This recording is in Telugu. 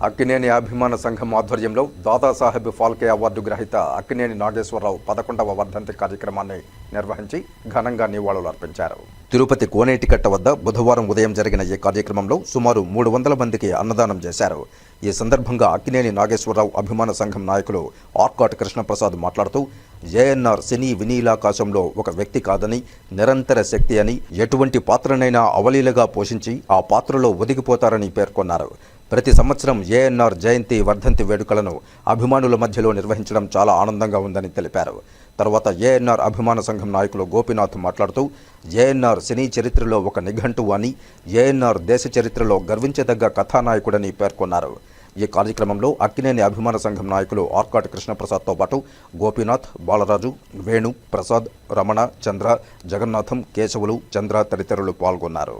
అక్కినేని అభిమాన సంఘం ఆధ్వర్యంలో దాదాసాహెబ్ ఫాల్కే అవార్డు గ్రహీత అక్కినేని నాగేశ్వరరావు పదకొండవ వర్ధంతి కార్యక్రమాన్ని నిర్వహించి ఘనంగా నివాళులు అర్పించారు. తిరుపతి కోనేటికట్ట వద్ద బుధవారం ఉదయం జరిగిన ఈ కార్యక్రమంలో సుమారు మూడు వందల మందికి అన్నదానం చేశారు. ఈ సందర్భంగా అక్కినేని నాగేశ్వరరావు అభిమాన సంఘం నాయకులు ఆర్కాట్ కృష్ణప్రసాద్ మాట్లాడుతూ జేఎన్ఆర్ సినీ వినీలాకాశంలో ఒక వ్యక్తి కాదని నిరంతర శక్తి అని ఎటువంటి పాత్రనైనా అవలీలగా పోషించి ఆ పాత్రలో ఒదిగిపోతారని పేర్కొన్నారు. ప్రతి సంవత్సరం ఏఎన్ఆర్ జయంతి వర్ధంతి వేడుకలను అభిమానుల మధ్యలో నిర్వహించడం చాలా ఆనందంగా ఉందని తెలిపారు. తర్వాత ఏఎన్ఆర్ అభిమాన సంఘం నాయకులు గోపీనాథ్ మాట్లాడుతూ జేఎన్ఆర్ సినీ చరిత్రలో ఒక నిఘంటువు అని ఏఎన్ఆర్ దేశ చరిత్రలో గర్వించదగ్గ కథానాయకుడని పేర్కొన్నారు. ఈ కార్యక్రమంలో అక్కినేని అభిమాన సంఘం నాయకులు ఆర్కాట్ కృష్ణప్రసాద్తో పాటు గోపీనాథ్ బాలరాజు వేణు ప్రసాద్ రమణ చంద్ర జగన్నాథం కేశవులు చంద్ర తదితరులు పాల్గొన్నారు.